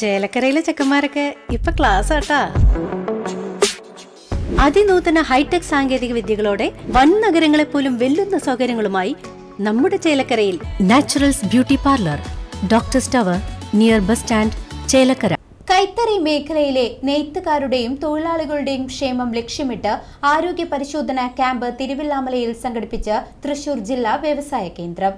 ചേലക്കരയിലെ ചെക്കന്മാരൊക്കെ ഇപ്പൊ ക്ലാസ് ആട്ടാ അതിനൂതന ഹൈടെക് സാങ്കേതിക വിദ്യകളോടെ വൻ നഗരങ്ങളെ പോലും വെല്ലുന്ന സൗകര്യങ്ങളുമായി നമ്മുടെ ചേലക്കരയിൽ Naturals beauty parlour doctor tower near bus stand Chelakkara. കൈത്തറി മേഖലയിലെ നെയ്ത്തുകാരുടെയും തൊഴിലാളികളുടെയും ക്ഷേമം ലക്ഷ്യമിട്ട് ആരോഗ്യ പരിശോധന ക്യാമ്പ് തിരുവില്ലാമലയിൽ സംഘടിപ്പിച്ച് തൃശൂർ ജില്ലാ വ്യവസായ കേന്ദ്രം.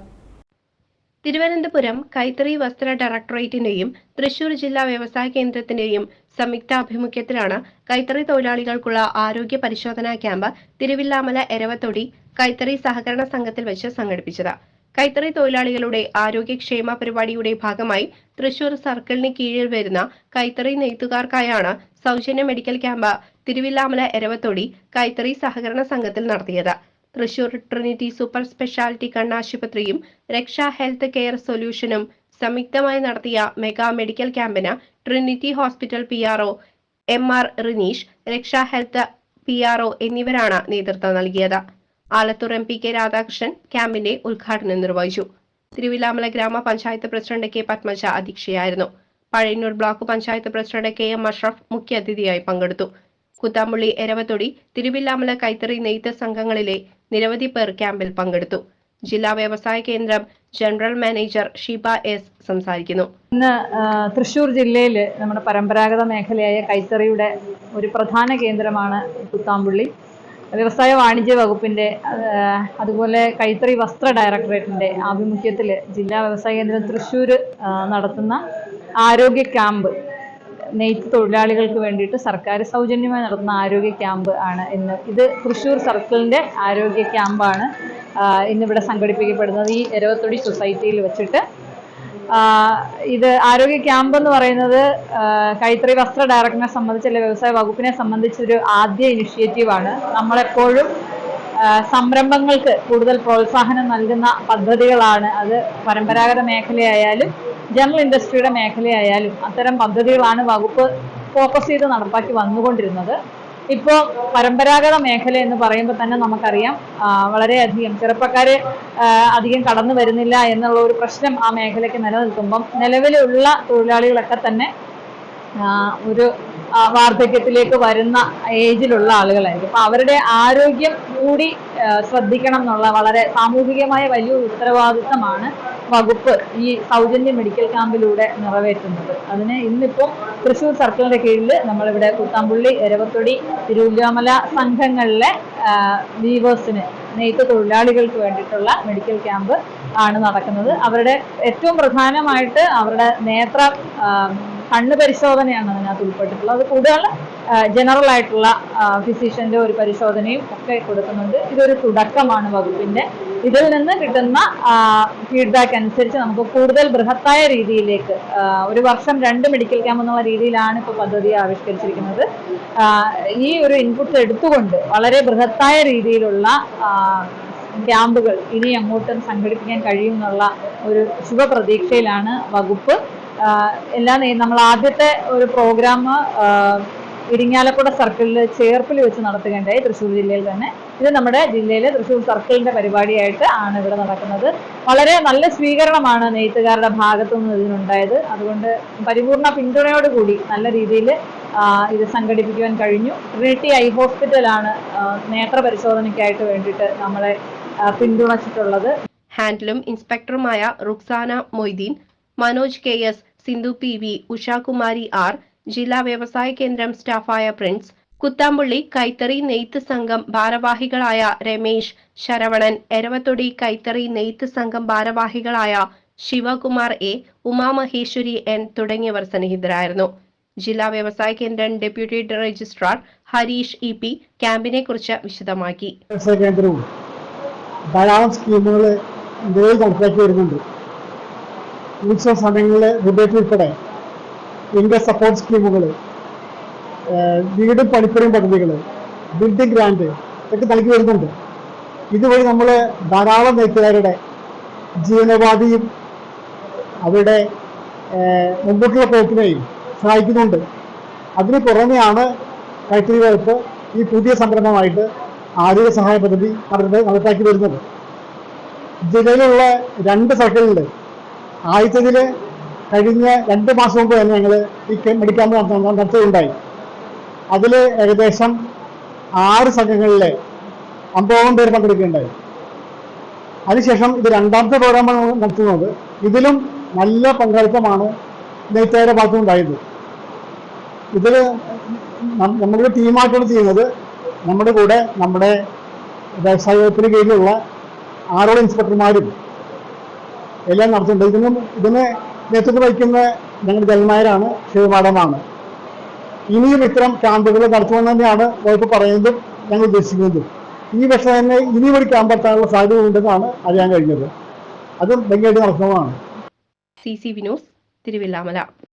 തിരുവനന്തപുരം കൈത്തറി വസ്ത്ര ഡയറക്ടറേറ്റിന്റെയും തൃശൂർ ജില്ലാ വ്യവസായ കേന്ദ്രത്തിന്റെയും സംയുക്താഭിമുഖ്യത്തിലാണ് കൈത്തറി തൊഴിലാളികൾക്കുള്ള ആരോഗ്യ പരിശോധനാ ക്യാമ്പ് തിരുവില്ലാമല എരവത്തൊടി കൈത്തറി സഹകരണ സംഘത്തിൽ വെച്ച് സംഘടിപ്പിച്ചത്. കൈത്തറി തൊഴിലാളികളുടെ ആരോഗ്യക്ഷേമ പരിപാടിയുടെ ഭാഗമായി തൃശൂർ സർക്കിളിന് കീഴിൽ വരുന്ന കൈത്തറി നെയ്ത്തുകാർക്കായാണ് സൗജന്യ മെഡിക്കൽ ക്യാമ്പ് തിരുവില്ലാമല എരവത്തൊടി കൈത്തറി സഹകരണ സംഘത്തിൽ നടത്തിയത്. തൃശൂർ ട്രിനിറ്റി സൂപ്പർ സ്പെഷ്യാലിറ്റി കണ്ണാശുപത്രിയും രക്ഷാ ഹെൽത്ത് കെയർ സൊല്യൂഷനും സംയുക്തമായി നടത്തിയ മെഗാ മെഡിക്കൽ ക്യാമ്പിന് Trinity hospital P R O M R Rineesh Raksha health P R O എന്നിവരാണ് നേതൃത്വം നൽകിയത്. Alathur M P K Radhakrishnan ക്യാമ്പിന്റെ ഉദ്ഘാടനം നിർവഹിച്ചു. തിരുവില്ലാമല ഗ്രാമപഞ്ചായത്ത് president K Padmaja അധ്യക്ഷയായിരുന്നു. Pazhayannur block panchayat president K M Ashraf മുഖ്യാതിഥിയായി പങ്കെടുത്തു. കുത്താമ്പുള്ളി എരവത്തൊടി തിരുവില്ലാമല കൈത്തറി നെയ്ത്ത് സംഘങ്ങളിലെ നിരവധി പേർ ക്യാമ്പിൽ പങ്കെടുത്തു. ജില്ലാ വ്യവസായ കേന്ദ്രം ജനറൽ മാനേജർ ഷിബ എസ് സംസാരിക്കുന്നു. ഇന്ന് തൃശൂർ ജില്ലയിൽ നമ്മുടെ പരമ്പരാഗത മേഖലയായ കൈത്തറിയുടെ ഒരു പ്രധാന കേന്ദ്രമാണ് കുത്താമ്പുള്ളി. വ്യവസായ വാണിജ്യ വകുപ്പിന്റെ അതുപോലെ കൈത്തറി വസ്ത്ര ഡയറക്ടറേറ്റിന്റെ ആഭിമുഖ്യത്തിൽ ജില്ലാ വ്യവസായ കേന്ദ്രം തൃശ്ശൂർ നടത്തുന്ന ആരോഗ്യ ക്യാമ്പ് നെയ്ത്ത് തൊഴിലാളികൾക്ക് വേണ്ടിയിട്ട് സർക്കാർ സൗജന്യമായി നടത്തുന്ന ആരോഗ്യ ക്യാമ്പ് ആണ് ഇന്ന്. ഇത് തൃശ്ശൂർ സർക്കിളിന്റെ ആരോഗ്യ ക്യാമ്പാണ്. ഇന്നിവിടെ സംഘടിപ്പിക്കപ്പെടുന്നത് ഈ എരവത്തൊടി സൊസൈറ്റിയിൽ വെച്ചിട്ട്. ഇത് ആരോഗ്യ ക്യാമ്പ് എന്ന് പറയുന്നത് കൈത്തറി വസ്ത്ര ഡയറക്ടറിനെ സംബന്ധിച്ച് അല്ലെങ്കിൽ വ്യവസായ വകുപ്പിനെ സംബന്ധിച്ചൊരു ആദ്യ ഇനിഷ്യേറ്റീവാണ് നമ്മളെപ്പോഴും സംരംഭങ്ങൾക്ക് കൂടുതൽ പ്രോത്സാഹനം നൽകുന്ന പദ്ധതികളാണ് അത്. പരമ്പരാഗത മേഖലയായാലും ജനറൽ ഇൻഡസ്ട്രിയുടെ മേഖലയായാലും അത്തരം പദ്ധതികളാണ് വകുപ്പ് ഫോക്കസ് ചെയ്ത് നടപ്പാക്കി വന്നുകൊണ്ടിരുന്നത്. ഇപ്പോൾ പരമ്പരാഗത മേഖല എന്ന് പറയുമ്പോൾ തന്നെ നമുക്കറിയാം വളരെയധികം ചെറുപ്പക്കാരെ അധികം കടന്നു വരുന്നില്ല എന്നുള്ള ഒരു പ്രശ്നം ആ മേഖലയ്ക്ക് നിലനിൽക്കുമ്പം നിലവിലുള്ള തൊഴിലാളികളൊക്കെ തന്നെ ഒരു വാർദ്ധക്യത്തിലേക്ക് വരുന്ന ഏജിലുള്ള ആളുകളായിരിക്കും. അപ്പൊ അവരുടെ ആരോഗ്യം കൂടി ശ്രദ്ധിക്കണം എന്നുള്ള വളരെ സാമൂഹികമായ വലിയൊരു ഉത്തരവാദിത്തമാണ് വകുപ്പ് ഈ സൗജന്യ മെഡിക്കൽ ക്യാമ്പിലൂടെ നിറവേറ്റുന്നത്. അതിന് ഇന്നിപ്പോൾ തൃശ്ശൂർ സർക്കിളിന്റെ കീഴിൽ നമ്മളിവിടെ കുത്താമ്പുള്ളി എരവത്തൊടി തിരുവല്ലാമല സംഘങ്ങളിലെ വീവേഴ്സിന് നെയ്ത്ത് തൊഴിലാളികൾക്ക് വേണ്ടിയിട്ടുള്ള മെഡിക്കൽ ക്യാമ്പ് ആണ് നടക്കുന്നത്. അവരുടെ ഏറ്റവും പ്രധാനമായിട്ട് അവരുടെ നേത്ര കണ്ണ് പരിശോധനയാണ് അതിനകത്ത് ഉൾപ്പെട്ടിട്ടുള്ളത്. അത് ജനറൽ ആയിട്ടുള്ള ഫിസിഷ്യന്റെ ഒരു പരിശോധനയും ഒക്കെ കൊടുക്കുന്നുണ്ട്. ഇതൊരു തുടക്കമാണ് വകുപ്പിന്റെ ഇതിൽ നിന്ന് കിട്ടുന്ന ഫീഡ്ബാക്ക് അനുസരിച്ച് നമുക്ക് കൂടുതൽ ബൃഹത്തായ രീതിയിലേക്ക് ഒരു വർഷം രണ്ട് മെഡിക്കൽ ക്യാമ്പ് എന്നുള്ള രീതിയിലാണ് ഇപ്പോൾ പദ്ധതി ആവിഷ്കരിച്ചിരിക്കുന്നത്. ഈ ഒരു ഇൻപുട്ട് എടുത്തുകൊണ്ട് വളരെ ബൃഹത്തായ രീതിയിലുള്ള ക്യാമ്പുകൾ ഇനി അങ്ങോട്ടും സംഘടിപ്പിക്കാൻ കഴിയും എന്നുള്ള ഒരു ശുഭപ്രതീക്ഷയിലാണ് വകുപ്പ്. എല്ലാ നമ്മൾ ആദ്യത്തെ ഒരു പ്രോഗ്രാം ഇരിങ്ങാലക്കുട സർക്കിളിൽ ചേർപ്പിൽ വെച്ച് നടത്തുകയുണ്ടായി തൃശ്ശൂർ ജില്ലയിൽ തന്നെ. ഇത് നമ്മുടെ ജില്ലയിലെ തൃശ്ശൂർ സർക്കിളിന്റെ പരിപാടിയായിട്ട് ആണ് ഇവിടെ നടക്കുന്നത്. വളരെ നല്ല സ്വീകരണമാണ് നെയ്ത്തുകാരുടെ ഭാഗത്തു നിന്ന് ഇതിനുണ്ടായത്. അതുകൊണ്ട് പരിപൂർണ പിന്തുണയോടുകൂടി നല്ല രീതിയിൽ ഇത് സംഘടിപ്പിക്കുവാൻ കഴിഞ്ഞു. ട്രിനിറ്റി ഐ ഹോസ്പിറ്റലാണ് നേത്ര പരിശോധനയ്ക്കായിട്ട് വേണ്ടിയിട്ട് നമ്മളെ പിന്തുണച്ചിട്ടുള്ളത്. ഹാൻഡിലും ഇൻസ്പെക്ടറുമായ Ruksana Moitheen Manoj K S Sindhu P V Ushakumari R ജില്ലാ വ്യവസായ കേന്ദ്രം സ്റ്റാഫായ പ്രിൻസ് കുത്താമ്പുള്ളി കൈത്തറി നെയ്ത്ത് സംഘം ഭാരവാഹികളായ രമേശ് ശരവണൻ എരവത്തൊടി കൈത്തറി നെയ്ത്ത് സംഘം ഭാരവാഹികളായ ശിവകുമാർ എ ഉമാമഹേശ്വരി എൻ തുടങ്ങിയവർ സന്നിഹിതരായിരുന്നു. ജില്ലാ വ്യവസായ കേന്ദ്രം deputy registrar Harish E P ക്യാമ്പിനെ കുറിച്ച് വിശദമാക്കി. വ്യവസായ കേന്ദ്രവും ധാരാളം സ്കീമുകൾ നിലവിൽ നടപ്പാക്കി വരുന്നുണ്ട്. ഉത്സവ സമയങ്ങളിൽ ഉൾപ്പെടെ ഇൻകം സപ്പോർട്ട് സ്കീമുകൾ വീട് പണിപ്പുറയും പദ്ധതികൾ ബിൽഡിംഗ് ഗ്രാൻഡ് ഇതൊക്കെ നൽകി വരുന്നുണ്ട്. ഇതുവഴി നമ്മൾ ധാരാളം നെയ്ത്തുകാരുടെ ജീവനോപാധിയും അവരുടെ മുമ്പോട്ടുള്ള പോക്കിനെയും സഹായിക്കുന്നുണ്ട്. അതിന് പുറമെയാണ് കൈത്തറി വകുപ്പ് ഈ പുതിയ സംരംഭമായിട്ട് ആരോഗ്യ സഹായ പദ്ധതി നടപ്പാക്കി വരുന്നത്. ജില്ലയിലുള്ള രണ്ട് സർക്കിളിൽ ആദ്യത്തേതിൽ കഴിഞ്ഞ രണ്ട് മാസം മുമ്പ് തന്നെ ഞങ്ങൾ ഈ മെഡിക്കാമ്പ് നടത്തുകയുണ്ടായി അതിൽ ഏകദേശം ആറ് സംഘങ്ങളിലെ അമ്പതോളം പേര് പങ്കെടുക്കുകയുണ്ടായി അതിനുശേഷം ഇത് രണ്ടാമത്തെ പ്രോഗ്രാമാണ് നടത്തുന്നത്. ഇതിലും നല്ല പങ്കാളിത്തമാണ് നെയ്ത്തുകാരുടെ ഭാഗത്തുനിന്നുണ്ടായത് ഇതിൽ നമ്മുടെ ടീമായിട്ടാണ് ചെയ്യുന്നത്. നമ്മുടെ കൂടെ നമ്മുടെ വ്യവസായ വകുപ്പിന് കീഴിലുള്ള ആറോളം ഇൻസ്പെക്ടർമാരും എല്ലാം നടത്തുന്നുണ്ട്. ഇതിനും ഇതിന് നേതൃത്വം വഹിക്കുന്ന ഞങ്ങൾ ജനനായരാണ് ശിവമാഡമാണ് ഇനിയും ഇത്തരം ക്യാമ്പുകൾ നടത്തുമെന്ന് തന്നെയാണ് വകുപ്പ് പറയുന്നതും ഞങ്ങൾ ഉദ്ദേശിക്കുന്നതും. ഈ വർഷം തന്നെ ഇനിയും ഒരു ക്യാമ്പ് നടത്താനുള്ള സാധ്യത ഉണ്ടെന്നാണ് അറിയാൻ കഴിഞ്ഞത്. അതും ഭംഗിയായിട്ട് നടത്തുന്നതാണ്. C C Vinos Thiruvilwamala.